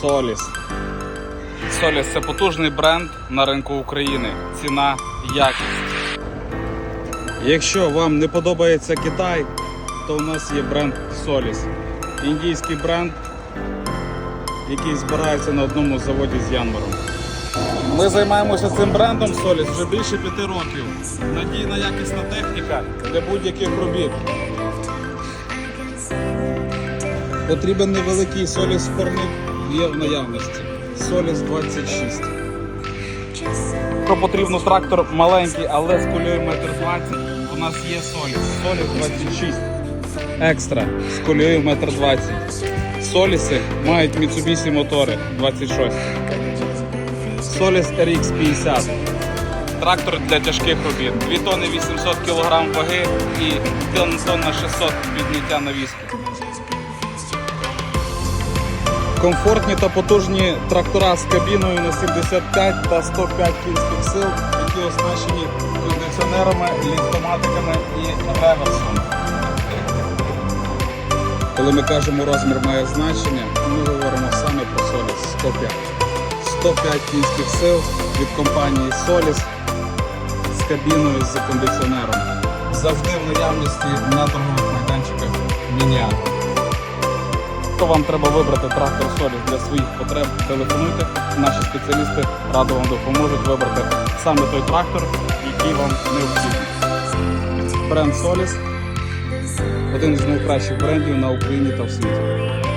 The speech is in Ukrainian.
Соліс. Соліс це потужний бренд на ринку України. Ціна, якість. Якщо вам не подобається Китай, то у нас є бренд Соліс. Індійський бренд, який збирається на одному заводі з Янмаром. Ми займаємося цим брендом Соліс вже більше п'яти років. Надійна якісна техніка для будь-яких робіт. Потрібен невеликий Соліс спорник є в наявності. Соліс 26. Якщо потрібно трактор маленький, але з кулею 1,20 м, у нас є Соліс. Соліс 26. Екстра з кулею 1,20 м. Соліси мають Mitsubishi мотори 26. Соліс RX 50. Трактор для тяжких робіт. 2 тонни 800 кг ваги і 1 тонна 600 підняття на візку. Комфортні та потужні трактора з кабіною на 75 та 105 кінських сил, які оснащені кондиціонерами, ліфтоматиками і реверсом. Коли ми кажемо розмір має значення, ми говоримо саме про Solis 105. 105 кінських сил від компанії Solis з кабіною з кондиціонером. Завжди в наявності на торгових майданчиках мініатор. Якщо вам треба вибрати трактор Solis для своїх потреб, телефонуйте. Наші спеціалісти радо вам допоможуть вибрати саме той трактор, який вам необхідний. Бренд Solis один з найкращих брендів на Україні та в світі.